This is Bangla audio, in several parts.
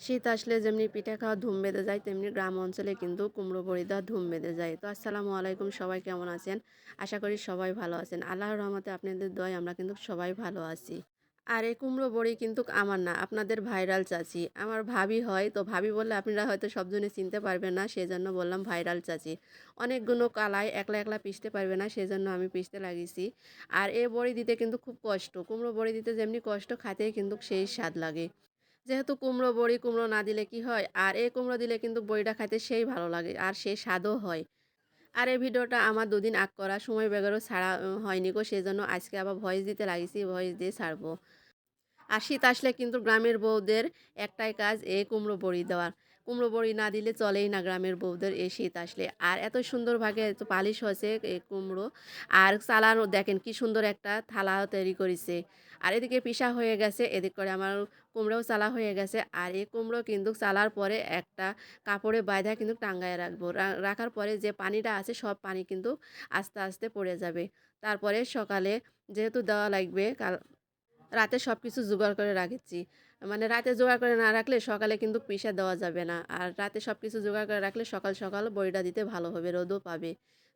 শীত আসলে যেমনি পিঠা খাওয়া ধুম বেঁধে যায়, তেমনি গ্রাম অঞ্চলে কিন্তু কুমড়ো বড়ি দেওয়া ধুম বেঁধে যায়। তো আসসালামু আলাইকুম, সবাই কেমন আছেন? আশা করি সবাই ভালো আছেন। আল্লাহর রহমতে আপনাদের দয় আমরা কিন্তু সবাই ভালো আছি। আর এই কুমড়ো বড়ি কিন্তু আমার না, আপনাদের ভাইরাল চাচি। আমার ভাবি হয়, তো ভাবি বললে আপনারা হয়তো সবজনে চিনতে পারবেন না সেই জন্য বললাম ভাইরাল চাচি। অনেকগুলো কালাই একলা একলা পিষতে পারবে না সেই জন্য আমি পিষতে লাগিয়েছি। আর এ বড়ি দিতে কিন্তু খুব কষ্ট। কুমড়ো বড়ি দিতে যেমনি কষ্ট, খাতেই কিন্তু সেই স্বাদ লাগে। যেহেতু কুমড়ো বড়ি কুমড়ো না দিলে কি হয়? আর এই কুমড়ো দিলে কিন্তু বড়িটা খাইতে সেই ভালো লাগে আর সেই স্বাদও হয়। আর এই ভিডিওটা আমার দুদিন আগ করা সময় বেগারও ছাড়া হয়নি গো। সেই জন্য আজকে আবার ভয়েস দিতে লাগিয়েছি ভয়েস দিয়ে ছাড়বো। আর শীত আসলে কিন্তু গ্রামের বউদের একটাই কাজ এই কুমড়ো বড়ি দেওয়ার কুমড়ো বড়ি না দিলে চলেই না গ্রামের বউদের এই শীত আসলে। আর এত সুন্দরভাবে এত পালিশ হয়েছে এই কুমড়ো। আর চালানো দেখেন কি সুন্দর একটা থালা তৈরি করেছে। আর এদিকে পিসা হয়ে গেছে, এদিক করে আমার কুমড়োও চালা হয়ে গেছে। আর এই কুমড়ো কিন্তু চালার পরে একটা কাপড়ে বাঁধা কিন্তু টাঙ্গায় রাখব। রাখার পরে যে পানিটা আছে, সব পানি কিন্তু আস্তে আস্তে পড়ে যাবে। তারপরে সকালে যেহেতু দেওয়া লাগবে, কাল রাতে সব কিছু জোগাড় করে রাখেছি। মানে রাতে জোগাড় করে না রাখলে সকালে কিন্তু পিসা দেওয়া যাবে না। আর রাতে সব কিছু জোগাড় করে রাখলে সকাল সকাল বড়িটা দিতে ভালো হবে, রোদও পাবে।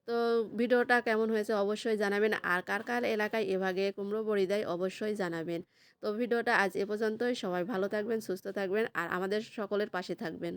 তো ভিডিওটা কেমন হয়েছে অবশ্যই জানাবেন। আর কার কার এলাকায় এভাগে কুমড়ো বড়ি দেয় অবশ্যই জানাবেন। তো ভিডিওটা আজ এ পর্যন্তই। সবাই ভালো থাকবেন, সুস্থ থাকবেন, আর আমাদের সকলের পাশে থাকবেন।